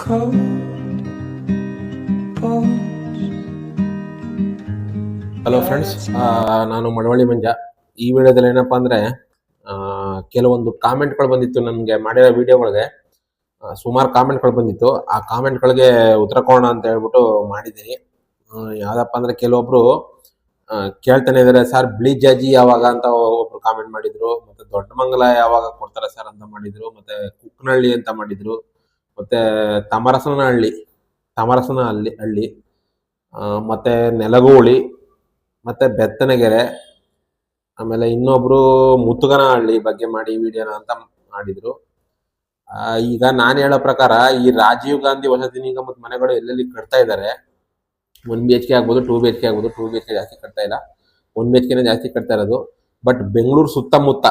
Hello friends ನಾನು ಮಳವಳ್ಳಿ ಮಂಜ. ಈ ವಿಡಿಯೋದಲ್ಲಿ ಏನಪ್ಪಾ ಅಂದ್ರೆ ಕೆಲವೊಂದು ಕಾಮೆಂಟ್ಗಳು ಬಂದಿತ್ತು ನನಗೆ ಮಾಡಿರೋ ವಿಡಿಯೋಗಳಿಗೆ. ಸುಮಾರು ಕಾಮೆಂಟ್ಗಳು ಬಂದಿತ್ತು. ಆ ಕಾಮೆಂಟ್ಗಳಿಗೆ ಉತ್ತರ ಕೋಣ ಅಂತ ಹೇಳ್ಬಿಟ್ಟು ಮಾಡಿದ್ದೀನಿ. ಯಾವುದಪ್ಪ ಅಂದ್ರೆ ಕೆಲವೊಬ್ರು ಕೇಳ್ತಾನೆ ಇದ್ದಾರೆ ಸರ್ ಬ್ಲೀಜಾಜಿ ಯಾವಾಗ ಅಂತ ಒಬ್ರು ಕಾಮೆಂಟ್ ಮಾಡಿದ್ರು, ಮತ್ತೆ ದೊಡ್ಡ ಮಂಗಲ ಯಾವಾಗ ಕೊಡ್ತಾರೆ ಸರ್ ಅಂತ ಮಾಡಿದ್ರು, ಮತ್ತೆ ಕುಕ್ನಳ್ಳಿ ಅಂತ ಮಾಡಿದ್ರು. ಮತ್ತೆ ತಮರಸನ ಹಳ್ಳಿ ಹಳ್ಳಿ ಆ, ಮತ್ತೆ ನೆಲಗೋಳಿ ಮತ್ತೆ ಬೆತ್ತನಗೆರೆ ಆಮೇಲೆ ಇನ್ನೊಬ್ರು ಮುತ್ತುಗನಹಳ್ಳಿ ಬಗ್ಗೆ ಮಾಡಿ ವಿಡಿಯೋನ ಅಂತ ಮಾಡಿದ್ರು. ಈಗ ನಾನು ಹೇಳೋ ಪ್ರಕಾರ ಈ ರಾಜೀವ್ ಗಾಂಧಿ ವಸತಿ ನಿಗಮದ ಮನೆಗಳು ಎಲ್ಲೆಲ್ಲಿ ಕಟ್ತಾ ಇದ್ದಾರೆ ಒನ್ ಬಿ ಎಚ್ ಕೆ ಆಗ್ಬೋದು ಟೂ ಬಿ ಎಚ್ ಕೆ ಆಗ್ಬೋದು ಟೂ ಬಿ ಎಚ್ ಕೆ ಜಾಸ್ತಿ ಕಟ್ತಾ ಇಲ್ಲ ಒನ್ ಬಿ ಎಚ್ ಕೆನೇ ಜಾಸ್ತಿ ಕಟ್ತಾ ಇರೋದು. ಬಟ್ ಬೆಂಗಳೂರು ಸುತ್ತಮುತ್ತ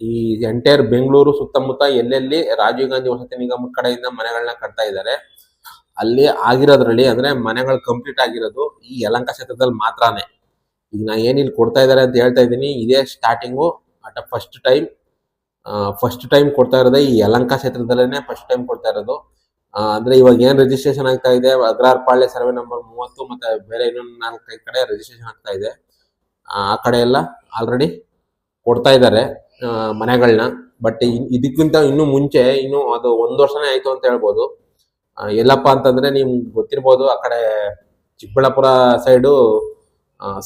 ಈ ಎಂಟೈರ್ ಬೆಂಗಳೂರು ಸುತ್ತಮುತ್ತ ಎಲ್ಲೆಲ್ಲಿ ರಾಜೀವ್ ಗಾಂಧಿ ವಸತಿ ನಿಗಮ ಕಡೆಯಿಂದ ಮನೆಗಳನ್ನ ಕಟ್ತಾ ಇದ್ದಾರೆ, ಅಲ್ಲಿ ಆಗಿರೋದ್ರಲ್ಲಿ ಅಂದ್ರೆ ಮನೆಗಳು ಕಂಪ್ಲೀಟ್ ಆಗಿರೋದು ಈ ಯಲಂಕ ಕ್ಷೇತ್ರದಲ್ಲಿ ಮಾತ್ರನೇ. ಈಗ ನಾ ಏನ್ ಇಲ್ಲಿ ಕೊಡ್ತಾ ಇದ್ದಾರೆ ಅಂತ ಹೇಳ್ತಾ ಇದ್ದೀನಿ, ಇದೇ starting at first time first time ಕೊಡ್ತಾ ಇರೋದೇ ಈ ಯಲಂಕ ಕ್ಷೇತ್ರದಲ್ಲೇ ಫಸ್ಟ್ ಟೈಮ್ ಕೊಡ್ತಾ ಇರೋದು. ಅಂದ್ರೆ ಇವಾಗ ಏನ್ ರಿಜಿಸ್ಟ್ರೇಷನ್ ಆಗ್ತಾ ಇದೆ, ಅಗ್ರಾರ್ ಪಾಳ್ಯ ಸರ್ವೆ ನಂಬರ್ ಮೂವತ್ತು ಮತ್ತೆ ಬೇರೆ ಇನ್ನೊಂದು ನಾಲ್ಕೈದು ಕಡೆ ರಿಜಿಸ್ಟ್ರೇಷನ್ ಆಗ್ತಾ ಇದೆ. ಆ ಕಡೆ ಎಲ್ಲ ಆಲ್ರೆಡಿ ಕೊಡ್ತಾ ಇದ್ದಾರೆ. ಮನೆಗಳನ್ನ ಬಟ್ ಇದಕ್ಕಿಂತ ಇನ್ನು ಮುಂಚೆ, ಇನ್ನು ಅದು ಒಂದು ವರ್ಷನೇ ಆಯ್ತು ಅಂತ ಹೇಳ್ಬೋದು. ಎಲ್ಲಪ್ಪ ಅಂತಂದ್ರೆ ನಿಮ್ಗೆ ಗೊತ್ತಿರ್ಬೋದು, ಆ ಕಡೆ ಚಿಕ್ಕಬಳ್ಳಾಪುರ ಸೈಡು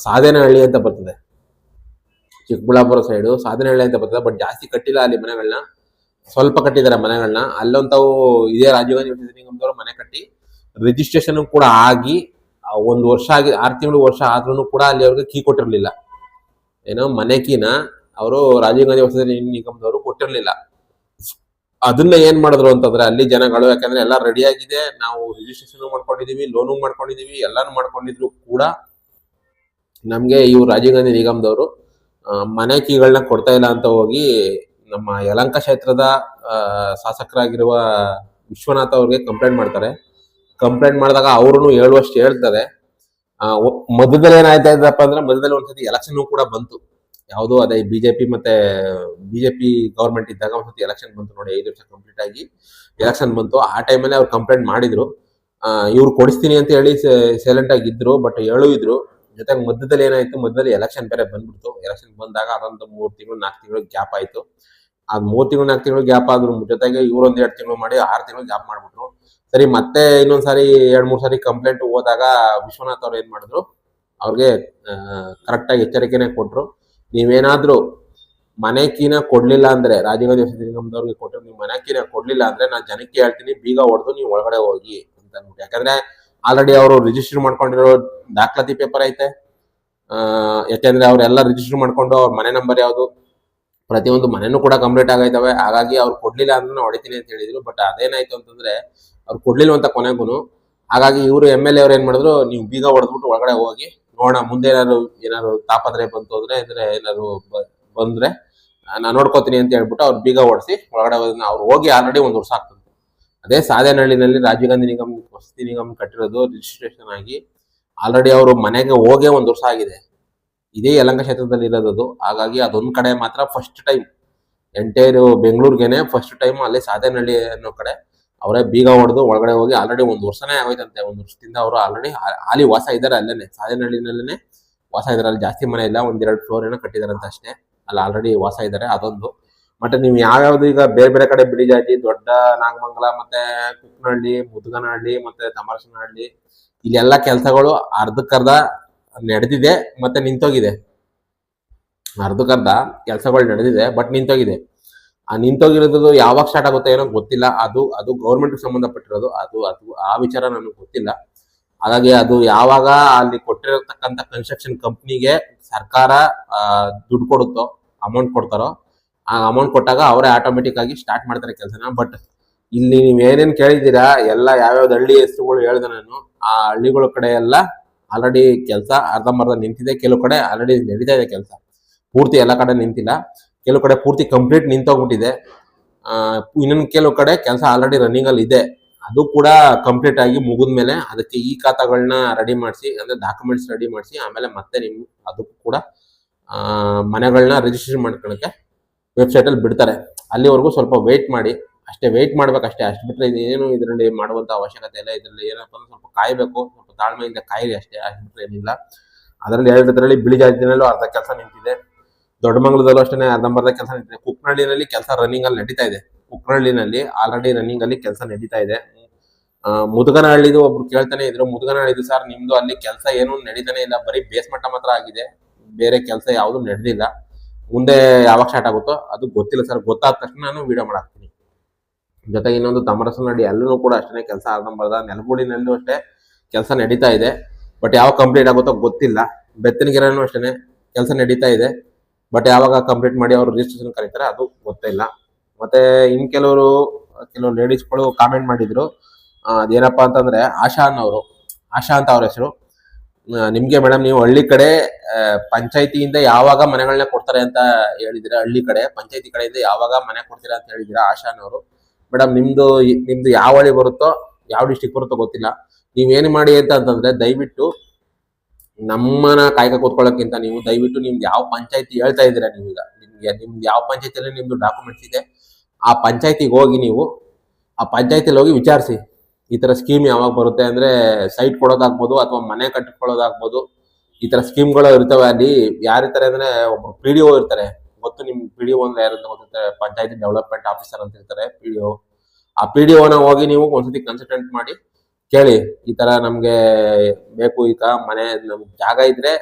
ಸಾಧನಹಳ್ಳಿ ಅಂತ ಬರ್ತದೆ. ಚಿಕ್ಕಬಳ್ಳಾಪುರ ಸೈಡು ಸಾಧನಹಳ್ಳಿ ಅಂತ ಬರ್ತದೆ. ಬಟ್ ಜಾಸ್ತಿ ಕಟ್ಟಿಲ್ಲ ಅಲ್ಲಿ ಮನೆಗಳನ್ನ ಸ್ವಲ್ಪ ಕಟ್ಟಿದ್ದಾರೆ ಮನೆಗಳನ್ನ ಅಲ್ಲೊಂತಾವು ಇದೇ ರಾಜೀವ್ ಗಾಂಧಿ ನಿಗಮದವರು ಮನೆ ಕಟ್ಟಿ ರಿಜಿಸ್ಟ್ರೇಷನ್ ಕೂಡ ಆಗಿ ಒಂದು ವರ್ಷ ಆಗಿ, ಆರು ತಿಂಗಳು ವರ್ಷ ಆದ್ರೂ ಕೂಡ ಅಲ್ಲಿ ಅವ್ರಿಗೆ ಕೀ ಕೊಟ್ಟಿರಲಿಲ್ಲ. ಏನೋ ಮನೆ ಕೀನ? ಅವರು ರಾಜೀವ್ ಗಾಂಧಿ ವಸತಿ ನಿಗಮದವರು ಕೊಟ್ಟಿರಲಿಲ್ಲ. ಅದನ್ನ ಏನ್ ಮಾಡಿದ್ರು ಅಂತಂದ್ರೆ ಅಲ್ಲಿ ಜನಗಳು, ಯಾಕಂದ್ರೆ ಎಲ್ಲ ರೆಡಿ ಆಗಿದೆ, ನಾವು ರಿಜಿಸ್ಟ್ರೇಷನ್ ಮಾಡ್ಕೊಂಡಿದೀವಿ ಲೋನು ಮಾಡ್ಕೊಂಡಿದೀವಿ, ಎಲ್ಲಾನು ಮಾಡ್ಕೊಂಡಿದ್ರು ಕೂಡ ನಮ್ಗೆ ಇವ್ರು ರಾಜೀವ್ ಗಾಂಧಿ ನಿಗಮದವರು ಮನೆ ಕೀಗಳನ್ನ ಕೊಡ್ತಾ ಇಲ್ಲ ಅಂತ ಹೋಗಿ ನಮ್ಮ ಯಲಂಕ ಕ್ಷೇತ್ರದ ಶಾಸಕರಾಗಿರುವ ವಿಶ್ವನಾಥ್ ಅವ್ರಿಗೆ ಕಂಪ್ಲೇಂಟ್ ಮಾಡ್ತಾರೆ. ಕಂಪ್ಲೇಂಟ್ ಮಾಡಿದಾಗ ಅವರು ಹೇಳುವಷ್ಟು ಹೇಳ್ತಾರೆ. ಮಧ್ಯದಲ್ಲಿ ಏನಾಯ್ತಾ ಇದ್ದಪ್ಪ ಅಂದ್ರೆ ಮಧ್ಯದಲ್ಲಿ ಒಂದ್ಸತಿ ಎಲೆಕ್ಷನ್ ಕೂಡ ಬಂತು. ಯಾವುದು ಅದೇ ಬಿಜೆಪಿ ಮತ್ತೆ ಬಿಜೆಪಿ ಗವರ್ಮೆಂಟ್ ಇದ್ದಾಗ ಒಂದ್ಸತಿ ಎಲೆಕ್ಷನ್ ಬಂತು ನೋಡಿ ಐದು ವರ್ಷ ಕಂಪ್ಲೀಟ್ ಆಗಿ ಎಲೆಕ್ಷನ್ ಬಂತು. ಆ ಟೈಮಲ್ಲಿ ಅವ್ರು ಕಂಪ್ಲೇಂಟ್ ಮಾಡಿದ್ರು. ಇವ್ರು ಕೊಡಿಸ್ತೀನಿ ಅಂತ ಹೇಳಿ ಸೈಲೆಂಟ್ ಆಗಿ ಇದ್ರು ಬಟ್ ಹೇಳು ಇದ್ರು. ಜೊತೆಗೆ ಮಧ್ಯದಲ್ಲಿ ಏನಾಯ್ತು, ಮಧ್ಯದಲ್ಲಿ ಎಲೆಕ್ಷನ್ ಬೇರೆ ಬಂದ್ಬಿಡ್ತು. ಎಲೆಕ್ಷನ್ ಬಂದಾಗ ಅದೊಂದು ಮೂರು ತಿಂಗಳು, ನಾಲ್ಕು ತಿಂಗಳು ಗ್ಯಾಪ್ ಆಯ್ತು. ಆ ಮೂರ್ ತಿಂಗಳು, ನಾಲ್ಕು ತಿಂಗಳು ಗ್ಯಾಪ್ ಆದ್ರು ಜೊತೆಗೆ ಇವ್ರೊಂದು ಎರಡು ತಿಂಗಳು ಮಾಡಿ ಆರು ತಿಂಗಳು ಗ್ಯಾಪ್ ಮಾಡ್ಬಿಟ್ರು. ಸರಿ, ಮತ್ತೆ ಇನ್ನೊಂದ್ಸಾರಿ ಎರಡ್, ಮೂರ್ ಸಾರಿ ಕಂಪ್ಲೇಂಟ್ ಹೋದಾಗ ವಿಶ್ವನಾಥ್ ಅವ್ರು ಏನ್ ಮಾಡಿದ್ರು, ಅವ್ರಿಗೆ ಕರೆಕ್ಟ್ ಆಗಿ ಎಚ್ಚರಿಕೆನೆ ಕೊಟ್ರು. ನೀವೇನಾದ್ರೂ ಮನೆ ಕೀನ ಕೊಡ್ಲಿಲ್ಲ ಅಂದ್ರೆ, ರಾಜೀವ್ ಗಾಂಧಿ ವಸತಿ ಕೊಟ್ಟರು ನೀವು ಮನೆ ಕೀನ ಕೊಡ್ಲಿಲ್ಲ ಅಂದ್ರೆ ನಾನು ಜನಕ್ಕೆ ಹೇಳ್ತೀನಿ, ಬೀಗ ಹೊಡೆದು ನೀವು ಒಳಗಡೆ ಹೋಗಿ ಅಂತ ಅಂದ್ಬಿಟ್ಟು ಯಾಕಂದ್ರೆ ಆಲ್ರೆಡಿ ಅವರು ರಿಜಿಸ್ಟರ್ ಮಾಡ್ಕೊಂಡಿರೋ ದಾಖಲಾತಿ ಪೇಪರ್ ಐತೆ. ಯಾಕೆಂದ್ರೆ ಅವರೆಲ್ಲ ರಿಜಿಸ್ಟರ್ ಮಾಡ್ಕೊಂಡು ಅವ್ರ ಮನೆ ನಂಬರ್ ಯಾವುದು, ಪ್ರತಿಯೊಂದು ಮನೆನೂ ಕೂಡ ಕಂಪ್ಲೀಟ್ ಆಗೈತವೆ. ಹಾಗಾಗಿ ಅವ್ರು ಕೊಡ್ಲಿಲ್ಲ ಅಂದ್ರೆ ಹೊಡಿತೀನಿ ಅಂತ ಹೇಳಿದ್ರು. ಬಟ್ ಅದೇನಾಯ್ತು ಅಂತಂದ್ರೆ, ಅವ್ರು ಕೊಡ್ಲಿಲ್ಲ ಅಂತ ಕೊನೆಗೂ ಹಾಗಾಗಿ ಇವರು ಎಂ ಎಲ್ ಎ ಅವ್ರು ಏನ್ ಮಾಡಿದ್ರು, ನೀವು ಬೀಗ ಹೊಡೆದ್ಬಿಟ್ಟು ಒಳಗಡೆ ಹೋಗಿ ನೋಡೋಣ, ಮುಂದೆ ಏನಾದ್ರು ಏನಾದ್ರು ತಾಪತ್ರೆ ಬಂತು ಅಂದ್ರೆ ಅಂದ್ರೆ ಏನಾದ್ರು ಬಂದ್ರೆ ನಾನು ನೋಡ್ಕೋತೀನಿ ಅಂತ ಹೇಳ್ಬಿಟ್ಟು ಅವ್ರು ಬೀಗ ಓಡಿಸಿ ಒಳಗಡೆ ಅವ್ರು ಹೋಗಿ ಆಲ್ರೆಡಿ ಒಂದು ವರ್ಷ ಆಗ್ತದೆ. ಅದೇ ಸಾಧೇನಹಳ್ಳಿನಲ್ಲಿ ರಾಜೀವ್ ಗಾಂಧಿ ನಿಗಮ, ವಸತಿ ನಿಗಮ ಕಟ್ಟಿರೋದು ರಿಜಿಸ್ಟ್ರೇಷನ್ ಆಗಿ ಆಲ್ರೆಡಿ ಅವರು ಮನೆಗೆ ಹೋಗೇ ಒಂದು ವರ್ಷ ಆಗಿದೆ. ಇದೇ ಯಲಂಗ ಕ್ಷೇತ್ರದಲ್ಲಿ ಇರೋದು ಹಾಗಾಗಿ ಅದೊಂದು ಕಡೆ ಮಾತ್ರ ಫಸ್ಟ್ ಟೈಮ್ ಎಂಟೈರ್ ಬೆಂಗಳೂರಿಗೆನೆ ಫಸ್ಟ್ ಟೈಮ್ ಅಲ್ಲಿ ಸಾಧೇನಹಳ್ಳಿ ಅನ್ನೋ ಕಡೆ ಅವರೇ ಬೀಗ ಹೊಡೆದು ಒಳಗಡೆ ಹೋಗಿ ಆಲ್ರೆಡಿ ಒಂದು ವರ್ಷನೇ ಆಗೋಯ್ತಂತೆ, ಒಂದು ವರ್ಷದಿಂದ ಅವರು ಆಲ್ರೆಡಿ ಹಾಲಿ ವಾಸ ಇದ್ದಾರೆ ಅಲ್ಲೇನೆ ಸಾಧನಹಳ್ಳಿನಲ್ಲೇ ವಾಸ ಇದ್ದಾರೆ, ಅಲ್ಲಿ ಜಾಸ್ತಿ ಮನೆ ಇಲ್ಲ, ಒಂದೆರಡು ಫ್ಲೋರ್ ಏನೋ ಕಟ್ಟಿದಾರಂತ ಅಷ್ಟೇ, ಅಲ್ಲಿ ಆಲ್ರೆಡಿ ವಾಸ ಇದ್ದಾರೆ ಅದೊಂದು. ಮತ್ತೆ ನೀವು ಯಾವ್ಯಾವ್ದು ಈಗ ಬೇರೆ ಬೇರೆ ಕಡೆ ಬಿಳಿಜಾತಿ ದೊಡ್ಡ ನಾಗಮಂಗಲ, ಮತ್ತೆ ಕುಕ್ನಹಳ್ಳಿ, ಮುದುಗನಹಳ್ಳಿ, ಮತ್ತೆ ತಮರಸನಹಳ್ಳಿ ಇಲ್ಲೆಲ್ಲ ಕೆಲಸಗಳು ಅರ್ಧಕ್ಕರ್ಧ ನಡೆದಿದೆ, ಮತ್ತೆ ನಿಂತೋಗಿದೆ. ಅರ್ಧಕ್ಕರ್ಧ ಕೆಲಸಗಳು ನಡೆದಿದೆ ಬಟ್ ನಿಂತೋಗಿದೆ. ನಿಂತೋಗಿರೋದು ಯಾವಾಗ ಸ್ಟಾರ್ಟ್ ಆಗುತ್ತೆ ಏನೋ ಗೊತ್ತಿಲ್ಲ. ಅದು ಅದು ಗೌರ್ಮೆಂಟ್ ಸಂಬಂಧಪಟ್ಟಿರೋದು ಅದು ಅದು ಆ ವಿಚಾರ ನನಗೆ ಗೊತ್ತಿಲ್ಲ. ಹಾಗಾಗಿ ಅದು ಯಾವಾಗ ಅಲ್ಲಿ ಕೊಟ್ಟಿರತಕ್ಕಂತ ಕನ್ಸ್ಟ್ರಕ್ಷನ್ ಕಂಪ್ನಿಗೆ ಸರ್ಕಾರ ಆ, ದುಡ್ಡು ಕೊಡುತ್ತೋ ಅಮೌಂಟ್ ಕೊಡ್ತಾರೋ ಆ ಅಮೌಂಟ್ ಕೊಟ್ಟಾಗ ಅವರೇ ಆಟೋಮೆಟಿಕ್ ಆಗಿ ಸ್ಟಾರ್ಟ್ ಮಾಡ್ತಾರೆ ಕೆಲಸನ. ಬಟ್ ಇಲ್ಲಿ ನೀವು ಏನೇನು ಕೇಳಿದ್ದೀರಾ ಎಲ್ಲ ಯಾವ್ಯಾವ್ದು ಹಳ್ಳಿ ಹೆಸರುಗಳು ಹೇಳ್ದೆ ನಾನು ಆ ಹಳ್ಳಿಗಳ ಕಡೆ ಎಲ್ಲ ಆಲ್ರೆಡಿ ಕೆಲಸ ಅರ್ಧಂಬರ್ಧ ನಿಂತಿದೆ. ಕೆಲವು ಕಡೆ ಆಲ್ರೆಡಿ ನಡೀತಾ ಇದೆ ಕೆಲಸ. ಪೂರ್ತಿ ಎಲ್ಲ ಕಡೆ ನಿಂತಿಲ್ಲ. ಕೆಲವು ಕಡೆ ಪೂರ್ತಿ ಕಂಪ್ಲೀಟ್ ನಿಂತೋಗ್ಬಿಟ್ಟಿದೆ. ಇನ್ನೊಂದು ಕೆಲವು ಕಡೆ ಕೆಲಸ ಆಲ್ರೆಡಿ ರನ್ನಿಂಗ್ ಅಲ್ಲಿ ಇದೆ. ಅದು ಕೂಡ ಕಂಪ್ಲೀಟ್ ಆಗಿ ಮುಗಿದ ಮೇಲೆ ಅದಕ್ಕೆ ಈ ಖಾತಾಗಳನ್ನ ರೆಡಿ ಮಾಡಿಸಿ, ಅಂದ್ರೆ ಡಾಕ್ಯುಮೆಂಟ್ಸ್ ರೆಡಿ ಮಾಡಿಸಿ, ಆಮೇಲೆ ಮತ್ತೆ ನಿಮ್ ಅದಕ್ಕೂ ಕೂಡ ಮನೆಗಳನ್ನ ರಿಜಿಸ್ಟ್ರೇಷನ್ ಮಾಡ್ಕೊಳಕ್ಕೆ ವೆಬ್ಸೈಟ್ ಅಲ್ಲಿ ಬಿಡ್ತಾರೆ. ಅಲ್ಲಿವರೆಗೂ ಸ್ವಲ್ಪ ವೆಯ್ಟ್ ಮಾಡಿ. ಅಷ್ಟೇ ವೆಯ್ಟ್ ಮಾಡ್ಬೇಕಷ್ಟೇ. ಅಷ್ಟು ಬಿಟ್ಟರೆ ಏನು ಇದರಲ್ಲಿ ಮಾಡುವಂಥ ಅವಶ್ಯಕತೆ ಇಲ್ಲ. ಇದರಲ್ಲಿ ಏನಪ್ಪ ಅಂದ್ರೆ ಸ್ವಲ್ಪ ಕಾಯಬೇಕು. ಸ್ವಲ್ಪ ತಾಳ್ಮೆಯಿಂದ ಕಾಯಿರಿ ಅಷ್ಟೇ. ಅಷ್ಟು ಬಿಟ್ಟರೆ ಏನಿಲ್ಲ. ಅದರಲ್ಲಿ ಎರಡರಲ್ಲಿ ಬಿಳಿ ಜಾತಿನಲ್ಲೂ ಅರ್ಧ ಕೆಲಸ ನಿಂತಿದೆ. ದೊಡ್ಡಮಂಗ್ಲದಲ್ಲೂ ಅಷ್ಟೇ ಅರ್ಧಂಬರ್ಧ ಕೆಲಸ ನಡೀತಿದೆ. ಕುಕ್ನಳ್ಳಿನಲ್ಲಿ ಕೆಲಸ ರನ್ನಿಂಗ್ ಅಲ್ಲಿ ನಡೀತಾ ಇದೆ. ಕುಕ್ನಳ್ಳಿನಲ್ಲಿ ಆಲ್ರೆಡಿ ರನ್ನಿಂಗ್ ಅಲ್ಲಿ ಕೆಲಸ ನಡೀತಾ ಇದೆ. ಮುದುಗನಹಳ್ಳಿದು ಒಬ್ರು ಕೇಳ್ತಾನೆ ಇದ್ರು, ಮುದುಗನಹಳ್ಳಿದು ಸರ್ ನಿಮ್ದು ಅಲ್ಲಿ ಕೆಲಸ ಏನು ನಡೀತಾನೆ ಇಲ್ಲ, ಬರೀ ಬೇಸ್ ಮಟ್ಟ ಮಾತ್ರ ಆಗಿದೆ. ಬೇರೆ ಕೆಲಸ ಯಾವುದು ನಡೆದಿಲ್ಲ. ಮುಂದೆ ಯಾವಾಗ ಸ್ಟಾರ್ಟ್ ಆಗುತ್ತೋ ಅದು ಗೊತ್ತಿಲ್ಲ ಸರ್ ಗೊತ್ತಾದ ತಕ್ಷಣ ನಾನು ವಿಡಿಯೋ ಮಾಡಾಕ್ತೀನಿ. ಜೊತೆಗೆ ಇನ್ನೊಂದು ತಮರಸನಹಳ್ಳಿ ಅಲ್ಲೂ ಕೂಡ ಅಷ್ಟೇ ಕೆಲಸ ಆರಂಭದ ನೆಲಗೂಳಿನಲ್ಲೂ ಅಷ್ಟೇ ಕೆಲಸ ನಡೀತಾ ಇದೆ. ಬಟ್ ಯಾವಾಗ ಕಂಪ್ಲೀಟ್ ಆಗುತ್ತೋ ಗೊತ್ತಿಲ್ಲ. ಬೆತ್ತನಗಿರನೂ ಅಷ್ಟೇ ಕೆಲಸ ನಡೀತಾ ಇದೆ. ಬಟ್ ಯಾವಾಗ ಕಂಪ್ಲೀಟ್ ಮಾಡಿ ಅವರು ರಿಜಿಸ್ಟ್ರೇಷನ್ ಕರೀತಾರೆ, ಅದು ಗೊತ್ತಿಲ್ಲ ಮತ್ತೆ ಇನ್ ಕೆಲವರು, ಕೆಲವು ಲೇಡೀಸ್ಗಳು ಕಾಮೆಂಟ್ ಮಾಡಿದ್ರು ಅದೇನಪ್ಪ ಅಂತಂದ್ರೆ ಆಶಾ ಅನ್ನೋರು, ಆಶಾ ಅಂತ ಅವ್ರ ಹೆಸರು. ನಿಮ್ಗೆ ಮೇಡಮ್ ನೀವು ಹಳ್ಳಿ ಕಡೆ ಪಂಚಾಯತಿಯಿಂದ ಯಾವಾಗ ಮನೆಗಳನ್ನ ಕೊಡ್ತಾರೆ ಅಂತ ಹೇಳಿದಿರಾ? ಹಳ್ಳಿ ಕಡೆ, ಪಂಚಾಯತಿ ಕಡೆಯಿಂದ ಯಾವಾಗ ಮನೆ ಕೊಡ್ತೀರಾ ಅಂತ ಹೇಳಿದಿರಾ ಆಶಾ ಅನ್ನೋರು? ಮೇಡಮ್ ನಿಮ್ದು ನಿಮ್ದು ಯಾವ ಹಳ್ಳಿ ಬರುತ್ತೋ, ಯಾವ ಡಿಸ್ಟಿಕ್ ಬರುತ್ತೋ ಗೊತ್ತಿಲ್ಲ. ನೀವೇನು ಮಾಡಿ ಅಂತ ಅಂತಂದ್ರೆ ದಯವಿಟ್ಟು ನಮ್ಮನ ಕಾಯ್ಕ ಕೂತ್ಕೊಳ್ಳೋಕ್ಕಿಂತ ನೀವು ದಯವಿಟ್ಟು ನಿಮ್ದು ಯಾವ ಪಂಚಾಯತಿ ಹೇಳ್ತಾ ಇದ್ದೀರಾ ನೀವೀಗ? ನಿಮ್ಗೆ, ನಿಮ್ದು ಯಾವ ಪಂಚಾಯತಿಯಲ್ಲಿ ನಿಮ್ದು ಡಾಕ್ಯುಮೆಂಟ್ಸ್ ಇದೆ? ಆ ಪಂಚಾಯತಿಗೆ ಹೋಗಿ ನೀವು, ಆ ಪಂಚಾಯತಿಲಿ ಹೋಗಿ ವಿಚಾರಿಸಿ. ಈ ತರ ಸ್ಕೀಮ್ ಯಾವಾಗ ಬರುತ್ತೆ ಅಂದ್ರೆ ಸೈಟ್ ಕೊಡೋದಾಗ್ಬೋದು ಅಥವಾ ಮನೆ ಕಟ್ಟಿಕೊಳ್ಳೋದಾಗ್ಬೋದು. ಈ ತರ ಸ್ಕೀಮ್ಗಳು ಇರ್ತವೆ ಅಲ್ಲಿ. ಯಾರಿರ್ತಾರೆ ಅಂದರೆ ಒಬ್ರು ಪಿ ಡಿ ಒ ಇರ್ತಾರೆ. ಗೊತ್ತು ನಿಮ್ಮ ಪಿ ಡಿ ಒ ಅಂದ್ರೆ ಯಾರು ಗೊತ್ತಿರ್ತಾರೆ ಪಂಚಾಯತಿ ಡೆವಲಪ್ಮೆಂಟ್ ಆಫೀಸರ್ ಅಂತ ಇರ್ತಾರೆ ಪಿ ಡಿ ಒ ಆ ಪಿ ಡಿ ಒನ ಹೋಗಿ ನೀವು ಒಂದ್ಸತಿ ಕನ್ಸಲ್ಟೆಂಟ್ ಮಾಡಿ. ಕೇಳಿ, ಈ ತರ ನಮ್ಗೆ ಬೇಕು ಈಗ ಮನೆ, ನಮ್ ಜಾಗ ಇದ್ರೆ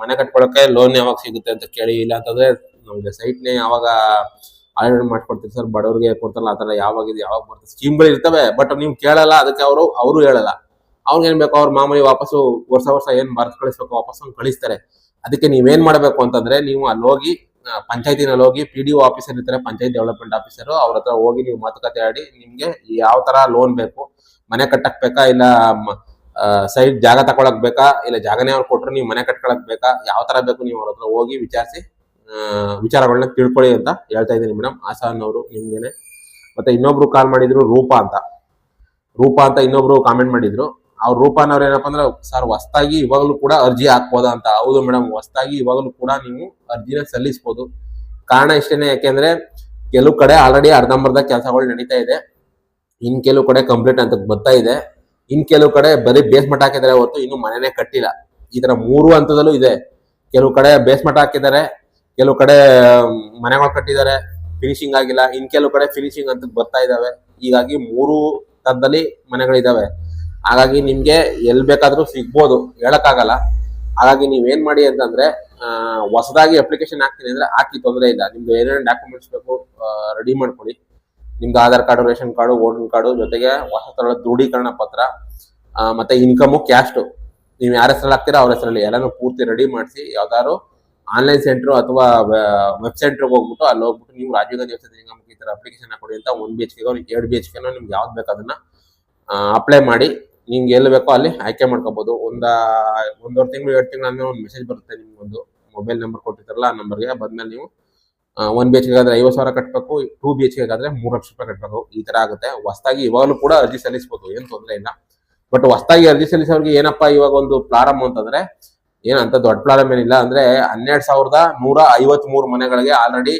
ಮನೆ ಕಟ್ಕೊಳಕ್ಕೆ ಲೋನ್ ಯಾವಾಗ ಸಿಗುತ್ತೆ ಅಂತ ಕೇಳಿ, ಇಲ್ಲ ಅಂತಂದ್ರೆ ನಮ್ಗೆ ಸೈಟ್ನೇ ಯಾವಾಗ ಆರ್ಡರ್ ಮಾಡ್ಕೊಡ್ತೀವಿ ಸರ್ ಬಡವ್ರಿಗೆ ಕೊಡ್ತಾರಲ್ಲ, ಆ ತರ ಯಾವಾಗ ಇದು ಯಾವಾಗ ಬರ್ತದೆ ಸ್ಕೀಮ್ಗಳು ಇರ್ತವೆ ಬಟ್ ನೀವು ಕೇಳಲ್ಲ, ಅದಕ್ಕೆ ಅವರು ಅವರು ಹೇಳಲ್ಲ. ಅವ್ರಿಗೆ ಏನ್ ಬೇಕು, ಅವ್ರ ಮಾಮೂಲಿ ವಾಪಸ್ಸು ವರ್ಷ ವರ್ಷ ಏನ್ ಬರ್ತ್ ಕಳಿಸ್ಬೇಕು ವಾಪಸ್ ಕಳಿಸ್ತಾರೆ. ಅದಕ್ಕೆ ನೀವೇನ್ ಮಾಡ್ಬೇಕು ಅಂತಂದ್ರೆ, ನೀವು ಅಲ್ಲಿ ಹೋಗಿ ಪಂಚಾಯತಿನಲ್ಲಿ ಹೋಗಿ ಪಿ ಡಿ ಆಫೀಸರ್ ಇರ್ತಾರೆ, ಪಂಚಾಯತ್ ಡೆವಲಪ್ಮೆಂಟ್ ಆಫೀಸರ್ ಅವ್ರ ಹತ್ರ ಹೋಗಿ ನೀವು ಮಾತುಕತೆ ಆಡಿ, ನಿಮ್ಗೆ ಯಾವ ತರ ಲೋನ್ ಬೇಕು ಮನೆ ಕಟ್ಟಕ್ ಬೇಕಾ, ಇಲ್ಲ ಸೈಡ್ ಜಾಗ ತಗೊಳಕ್ ಬೇಕಾ, ಇಲ್ಲ ಜಾಗನೇ ಅವ್ರು ಕೊಟ್ರು ನೀವು ಮನೆ ಕಟ್ಕೊಳಕ್ ಬೇಕಾ, ಯಾವ ತರ ಬೇಕು ನೀವು ಅವ್ರ ಹತ್ರ ಹೋಗಿ ವಿಚಾರಿಸಿ ವಿಚಾರಗಳನ್ನ ತಿಳ್ಕೊಳ್ಳಿ ಅಂತ ಹೇಳ್ತಾ ಇದ್ದೀನಿ ಮೇಡಮ್ ಆಸಾನ್ ಅವರು ನಿಮ್ಗೆನೆ. ಮತ್ತೆ ಇನ್ನೊಬ್ರು ಕಾಲ್ ಮಾಡಿದ್ರು ರೂಪಾ ಅಂತ. ರೂಪಾ ಅಂತ ಇನ್ನೊಬ್ರು ಕಾಮೆಂಟ್ ಮಾಡಿದ್ರು. ಅವ್ರ ರೂಪಾನವ್ರು ಏನಪ್ಪಾ ಅಂದ್ರೆ, ಸರ್, ಹೊಸ್ತಾಗಿ ಇವಾಗಲೂ ಕೂಡ ಅರ್ಜಿ ಹಾಕ್ಬೋದಾ ಅಂತ. ಹೌದು ಮೇಡಮ್ ಹೊಸ್ತಾಗಿ ಇವಾಗಲೂ ಕೂಡ ನೀವು ಅರ್ಜಿನ ಸಲ್ಲಿಸಬಹುದು ಕಾರಣ ಇಷ್ಟೇನೆ, ಯಾಕೆಂದ್ರೆ ಕೆಲವು ಕಡೆ ಆಲ್ರೆಡಿ ಅರ್ಧಂಬರ್ಧ ಕೆಲಸಗಳು ನಡೀತಾ ಇದೆ. ಇನ್ ಕೆಲವು ಕಡೆ ಕಂಪ್ಲೀಟ್ ಅಂತ ಬರ್ತಾ ಇದೆ. ಇನ್ ಕೆಲವು ಕಡೆ ಬರೀ ಬೇಸ್ಮೆಂಟ್ ಹಾಕಿದ್ದಾರೆ ಹೊರತು ಇನ್ನು ಮನೆನೇ ಕಟ್ಟಿಲ್ಲ. ಈ ತರ ಮೂರು ಹಂತದಲ್ಲೂ ಇದೆ. ಕೆಲವು ಕಡೆ ಬೇಸ್ಮೆಂಟ್ ಹಾಕಿದ್ದಾರೆ, ಕೆಲವು ಕಡೆ ಮನೆಗಳು ಕಟ್ಟಿದ್ದಾರೆ ಫಿನಿಶಿಂಗ್ ಆಗಿಲ್ಲ. ಇನ್ ಕೆಲವು ಕಡೆ ಫಿನಿಶಿಂಗ್ ಅಂತ ಬರ್ತಾ ಇದಾವೆ. ಹೀಗಾಗಿ ಮೂರು ತರದಲ್ಲಿ ಮನೆಗಳಿದಾವೆ. ಹಾಗಾಗಿ ನಿಮ್ಗೆ ಎಲ್ ಬೇಕಾದ್ರೂ ಸಿಗ್ಬೋದು. ಹೇಳಕ್ಕಾಗಲ್ಲ. ಹಾಗಾಗಿ ನೀವೇನ್ ಮಾಡಿ ಅಂತಂದ್ರೆ ಹೊಸದಾಗಿ ಅಪ್ಲಿಕೇಶನ್ ಹಾಕ್ತೀನಿ ಅಂದ್ರೆ ಹಾಕಿ ತೊಂದರೆ ಇಲ್ಲ. ನಿಮ್ದು ಏನೇನು ಡಾಕ್ಯುಮೆಂಟ್ಸ್ ಬೇಕು ರೆಡಿ ಮಾಡ್ಕೊಳ್ಳಿ. ನಿಮ್ದು Aadhaar card, ration card, voter card ಜೊತೆಗೆ ಹೊಸ ತರದ ದೃಢೀಕರಣ ಪತ್ರ ಮತ್ತೆ ಇನ್ಕಮು ಕ್ಯಾಸ್ಟು ನೀವು ಯಾರ ಹೆಸರಲ್ಲಿ ಹಾಕ್ತೀರಾ ಅವ್ರ ಹೆಸರಲ್ಲಿ ಎಲ್ಲಾನು ಪೂರ್ತಿ ರೆಡಿ ಮಾಡಿಸಿ, ಯಾವ್ದಾದ್ರು ಆನ್ಲೈನ್ ಸೆಂಟರ್ ಅಥವಾ ವೆಬ್ ಸೆಂಟರ್ಗೆ ಹೋಗ್ಬಿಟ್ಟು ಅಲ್ಲಿ ಹೋಗ್ಬಿಟ್ಟು ನೀವು ರಾಜೀವ್ ಗಾಂಧಿ ವಸತಿ ನಿಗಮಕ್ಕೆ ಈ ಥರ ಅಪ್ಲಿಕೇಶನ್ ಕೊಡಿ ಅಂತ ಒನ್ ಬಿ ಎಚ್ ಕೆಗೋ ಎರಡು ಬಿ ಎಚ್ ಕೆನೋ ನಿಮ್ಗೆ ಯಾವ್ದು ಬೇಕು ಅದನ್ನ ಅಪ್ಲೈ ಮಾಡಿ, ನಿಮ್ಗೆ ಎಲ್ಲಿ ಬೇಕೋ ಅಲ್ಲಿ ಆಯ್ಕೆ ಮಾಡ್ಕೋಬಹುದು ಒಂದ, ಒಂದೂವರೆ ತಿಂಗಳು, ಎರಡು ತಿಂಗಳು ಆದ್ಮೇಲೆ ಒಂದು ಮೆಸೇಜ್ ಬರುತ್ತೆ ನಿಮ್ಗೊಂದು. ಮೊಬೈಲ್ ನಂಬರ್ ಕೊಟ್ಟಿರ್ತಾರಲ್ಲ ಆ ನಂಬರ್ಗೆ ಬಂದ್ಮೇಲೆ ನೀವು ಒನ್ ಬಿ ಎಚ್ಗೆ ಆದ್ರೆ ಐವತ್ತು ಸಾವಿರ ಕಟ್ಟಬೇಕು ಟೂ ಬಿ ಎಚ್ಗೆ ಆದ್ರೆ ಮೂರು ಲಕ್ಷ ರೂಪಾಯಿ ಕಟ್ಟಬೇಕು ಈ ತರ ಆಗುತ್ತೆ. ಹೊಸದಾಗಿ ಇವಾಗಲೂ ಕೂಡ ಅರ್ಜಿ ಸಲ್ಲಿಸಬಹುದು ಏನ್ ತೊಂದರೆ ಇಲ್ಲ. ಬಟ್ ಹೊಸದಾಗಿ ಅರ್ಜಿ ಸಲ್ಲಿಸೋರಿಗೆ ಏನಪ್ಪಾ ಇವಾಗ ಒಂದು ಪ್ರಾರಂಭ ಅಂತಂದ್ರೆ ಏನಂತ ದೊಡ್ಡ ಪ್ರಾರಂಭ ಏನಿಲ್ಲ ಅಂದ್ರೆ ಹನ್ನೆರಡು ಸಾವಿರದ ನೂರ ಐವತ್ ಮೂರು ಮನೆಗಳಿಗೆ ಆಲ್ರೆಡಿ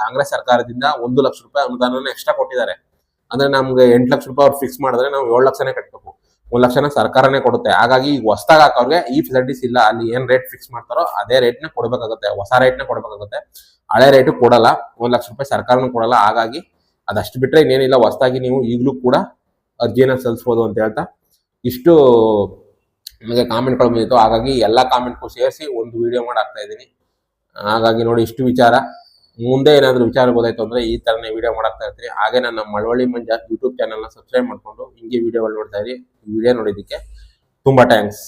ಕಾಂಗ್ರೆಸ್ ಸರ್ಕಾರದಿಂದ ಒಂದು ಲಕ್ಷ ರೂಪಾಯಿ ಅನುದಾನ ಎಕ್ಸ್ಟ್ರಾ ಕೊಟ್ಟಿದ್ದಾರೆ. ಅಂದ್ರೆ ನಮ್ಗೆ ಎಂಟು ಲಕ್ಷ ರೂಪಾಯಿ ಅವ್ರು ಫಿಕ್ಸ್ ಮಾಡಿದ್ರೆ ನಾವು ಏಳು ಲಕ್ಷನೇ ಕಟ್ಟಬೇಕು ಒಂದ್ ಲಕ್ಷನ ಸರ್ಕಾರನೇ ಕೊಡುತ್ತೆ. ಹಾಗಾಗಿ ಹೊಸದಾಗ ಹಾಕೋರ್ಗೆ ಈ ಫೆಸಿಲಿಟೀಸ್ ಇಲ್ಲ. ಅಲ್ಲಿ ಏನ್ ರೇಟ್ ಫಿಕ್ಸ್ ಮಾಡ್ತಾರೋ ಅದೇ ರೇಟ್ನ ಕೊಡ್ಬೇಕಾಗುತ್ತೆ. ಹೊಸ ರೇಟ್ನ ಕೊಡ್ಬೇಕಾಗುತ್ತೆ. ಹಳೆ ರೇಟು ಕೊಡಲ್ಲ, ಒಂದು ಲಕ್ಷ ರೂಪಾಯಿ ಸರ್ಕಾರನೂ ಕೊಡಲ್ಲ, ಹಾಗಾಗಿ ಅದಷ್ಟು ಬಿಟ್ಟರೆ ಇನ್ನೇನಿಲ್ಲ. ಹೊಸದಾಗಿ ನೀವು ಈಗಲೂ ಕೂಡ ಅರ್ಜಿಯನ್ನು ಸಲ್ಲಿಸ್ಬೋದು ಅಂತ ಹೇಳ್ತಾ ಇಷ್ಟು ನಿಮಗೆ ಕಾಮೆಂಟ್ಗಳು ಬಂದಿತ್ತು. ಹಾಗಾಗಿ ಎಲ್ಲ ಕಾಮೆಂಟ್ಗೂ ಸೇರಿಸಿ ಒಂದು ವಿಡಿಯೋ ಮಾಡಿ ಹಾಕ್ತಾ ಇದ್ದೀನಿ. ಹಾಗಾಗಿ ನೋಡಿ, ಇಷ್ಟು ವಿಚಾರ. ಮುಂದೆ ಏನಾದರೂ ವಿಚಾರ ಗೊತ್ತಾಯ್ತು ಅಂದರೆ ಈ ಥರನೇ ವಿಡಿಯೋ ಮಾಡಾಕ್ತಾ ಇರ್ತೀನಿ. ಹಾಗೆ ನನ್ನ ಮಳವಳ್ಳಿ ಮಂಜ ಯೂಟ್ಯೂಬ್ ಚಾನಲ್ನ ಸಬ್ಸ್ಕ್ರೈಬ್ ಮಾಡ್ಕೊಂಡು ಹಿಂಗೆ ವಿಡಿಯೋಗಳು ನೋಡ್ತಾ ಇರಿ. ವಿಡಿಯೋ ನೋಡಿದ್ದಕ್ಕೆ ತುಂಬ ಥ್ಯಾಂಕ್ಸ್